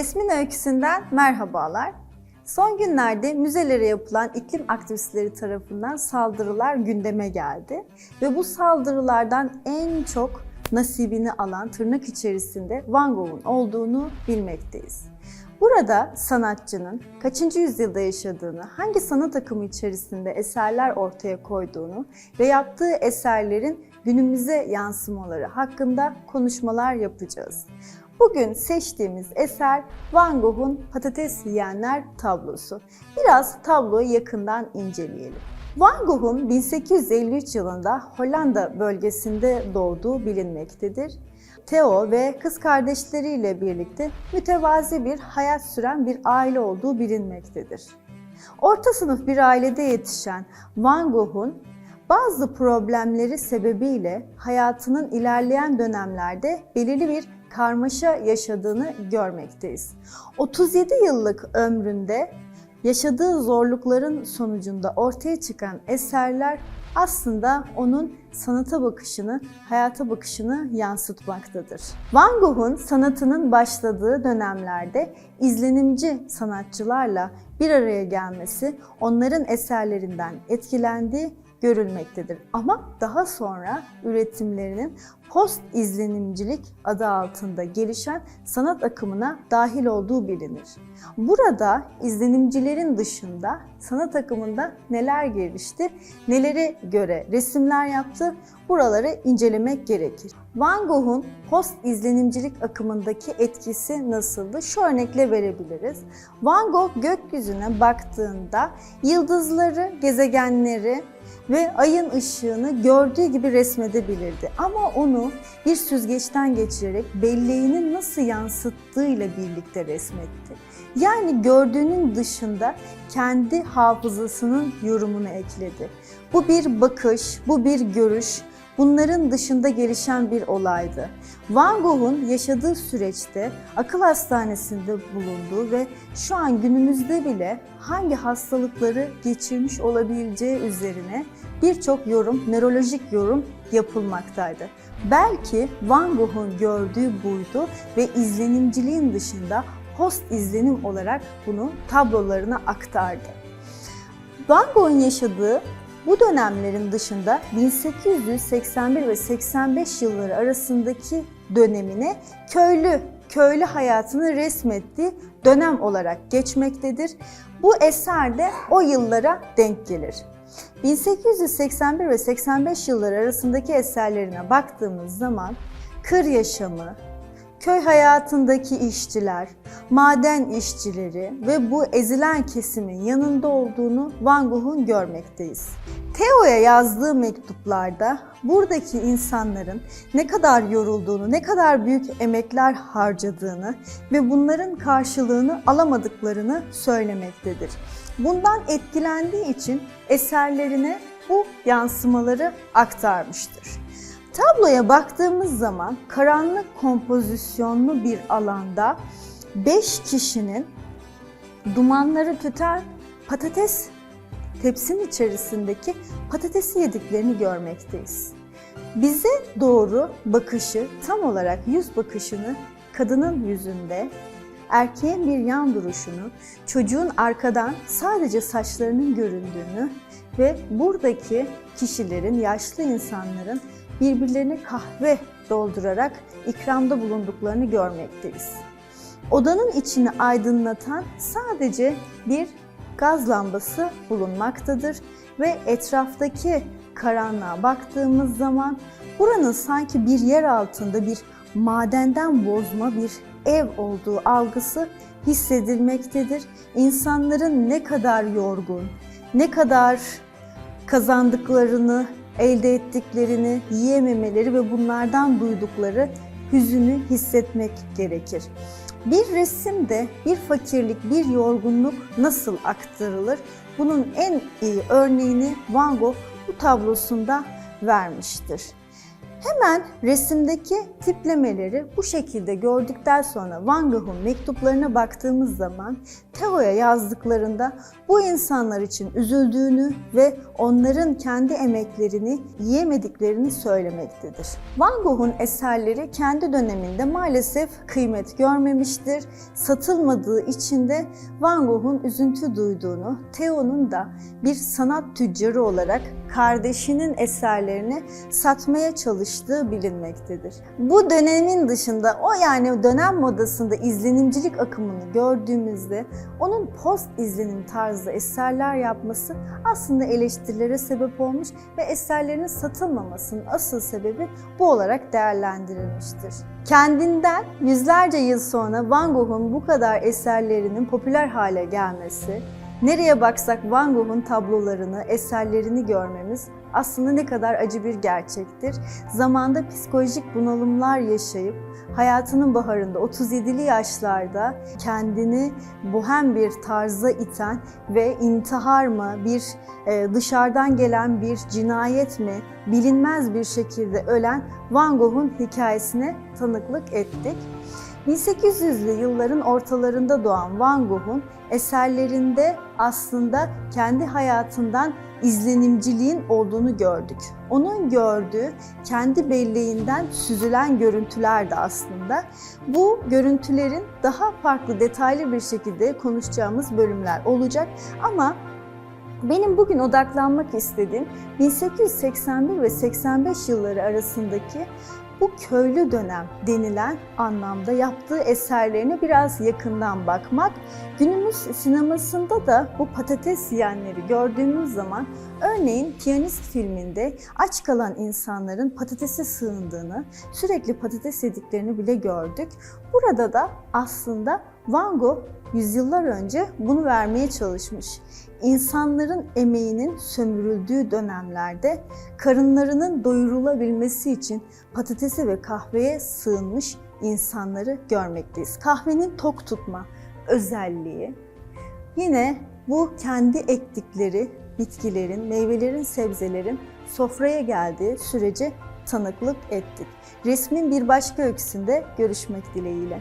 Resmin öyküsünden merhabalar. Son günlerde müzelere yapılan iklim aktivistleri tarafından saldırılar gündeme geldi ve bu saldırılardan en çok nasibini alan tırnak içerisinde Van Gogh'un olduğunu bilmekteyiz. Burada sanatçının kaçıncı yüzyılda yaşadığını, hangi sanat akımı içerisinde eserler ortaya koyduğunu ve yaptığı eserlerin günümüze yansımaları hakkında konuşmalar yapacağız. Bugün seçtiğimiz eser Van Gogh'un Patates Yiyenler tablosu. Biraz tabloyu yakından inceleyelim. Van Gogh'un 1853 yılında Hollanda bölgesinde doğduğu bilinmektedir. Theo ve kız kardeşleriyle birlikte mütevazi bir hayat süren bir aile olduğu bilinmektedir. Orta sınıf bir ailede yetişen Van Gogh'un bazı problemleri sebebiyle hayatının ilerleyen dönemlerde belirli bir karmaşa yaşadığını görmekteyiz. 37 yıllık ömründe yaşadığı zorlukların sonucunda ortaya çıkan eserler aslında onun sanata bakışını, hayata bakışını yansıtmaktadır. Van Gogh'un sanatının başladığı dönemlerde izlenimci sanatçılarla bir araya gelmesi, onların eserlerinden etkilendiği görülmektedir. Ama daha sonra üretimlerinin post izlenimcilik adı altında gelişen sanat akımına dahil olduğu bilinir. Burada izlenimcilerin dışında sanat akımında neler gelişti, nelere göre resimler yaptı, buraları incelemek gerekir. Van Gogh'un post izlenimcilik akımındaki etkisi nasıldı? Şu örnekle verebiliriz. Van Gogh gökyüzüne baktığında yıldızları, gezegenleri, ve ayın ışığını gördüğü gibi resmedebilirdi. Ama onu bir süzgeçten geçirerek belleğinin nasıl yansıttığıyla birlikte resmetti. Yani gördüğünün dışında kendi hafızasının yorumunu ekledi. Bu bir bakış, bu bir görüş, bunların dışında gelişen bir olaydı. Van Gogh'un yaşadığı süreçte akıl hastanesinde bulunduğu ve şu an günümüzde bile hangi hastalıkları geçirmiş olabileceği üzerine birçok yorum, nörolojik yorum yapılmaktaydı. Belki Van Gogh'un gördüğü buydu ve izlenimciliğin dışında post izlenim olarak bunu tablolarına aktardı. Van Gogh'un yaşadığı bu dönemlerin dışında 1881 ve 85 yılları arasındaki dönemine köylü köylü hayatını resmettiği dönem olarak geçmektedir. Bu eser de o yıllara denk gelir. 1881 ve 85 yılları arasındaki eserlerine baktığımız zaman kır yaşamı, köy hayatındaki işçiler, maden işçileri ve bu ezilen kesimin yanında olduğunu Van Gogh'un görmekteyiz. Theo'ya yazdığı mektuplarda buradaki insanların ne kadar yorulduğunu, ne kadar büyük emekler harcadığını ve bunların karşılığını alamadıklarını söylemektedir. Bundan etkilendiği için eserlerine bu yansımaları aktarmıştır. Tabloya baktığımız zaman karanlık kompozisyonlu bir alanda 5 kişinin dumanları tüten patates tepsinin içerisindeki patatesi yediklerini görmekteyiz. Bize doğru bakışı tam olarak yüz bakışını kadının yüzünde, erkeğin bir yan duruşunu, çocuğun arkadan sadece saçlarının göründüğünü ve buradaki kişilerin, yaşlı insanların birbirlerine kahve doldurarak ikramda bulunduklarını görmekteyiz. Odanın içini aydınlatan sadece bir gaz lambası bulunmaktadır ve etraftaki karanlığa baktığımız zaman buranın sanki bir yer altında bir madenden bozma bir ev olduğu algısı hissedilmektedir. İnsanların ne kadar yorgun, ne kadar kazandıklarını, elde ettiklerini yiyememeleri ve bunlardan duydukları hüzünü hissetmek gerekir. Bir resimde bir fakirlik, bir yorgunluk nasıl aktarılır? Bunun en iyi örneğini Van Gogh bu tablosunda vermiştir. Hemen resimdeki tiplemeleri bu şekilde gördükten sonra Van Gogh'un mektuplarına baktığımız zaman Theo'ya yazdıklarında bu insanlar için üzüldüğünü ve onların kendi emeklerini yiyemediklerini söylemektedir. Van Gogh'un eserleri kendi döneminde maalesef kıymet görmemiştir. Satılmadığı için de Van Gogh'un üzüntü duyduğunu, Theo'nun da bir sanat tüccarı olarak kardeşinin eserlerini satmaya çalıştığı bilinmektedir. Bu dönemin dışında o yani dönem modasında izlenimcilik akımını gördüğümüzde onun post izlenim tarzı eserler yapması aslında eleştirilere sebep olmuş ve eserlerinin satılmamasının asıl sebebi bu olarak değerlendirilmiştir. Kendinden yüzlerce yıl sonra Van Gogh'un bu kadar eserlerinin popüler hale gelmesi, Nereye baksak Van Gogh'un tablolarını, eserlerini görmemiz aslında ne kadar acı bir gerçektir. Zamanda psikolojik bunalımlar yaşayıp hayatının baharında 37'li yaşlarda kendini bohem bir tarza iten ve intihar mı, bir e, dışarıdan gelen bir cinayet mi bilinmez bir şekilde ölen Van Gogh'un hikayesine tanıklık ettik. 1800'lü yılların ortalarında doğan Van Gogh'un eserlerinde aslında kendi hayatından izlenimciliğin olduğunu gördük. Onun gördüğü kendi belleğinden süzülen görüntüler de aslında. Bu görüntülerin daha farklı detaylı bir şekilde konuşacağımız bölümler olacak ama benim bugün odaklanmak istediğim 1881 ve 85 yılları arasındaki bu köylü dönem denilen anlamda yaptığı eserlerine biraz yakından bakmak. Günümüz sinemasında da bu patates yiyenleri gördüğümüz zaman örneğin Piyanist filminde aç kalan insanların patatese sığındığını, sürekli patates yediklerini bile gördük. Burada da aslında Van Gogh yüzyıllar önce bunu vermeye çalışmış. İnsanların emeğinin sömürüldüğü dönemlerde karınlarının doyurulabilmesi için patatese ve kahveye sığınmış insanları görmekteyiz. Kahvenin tok tutma özelliği yine bu kendi ektikleri bitkilerin, meyvelerin, sebzelerin sofraya geldiği sürece tanıklık ettik. Resmin bir başka öyküsünde görüşmek dileğiyle.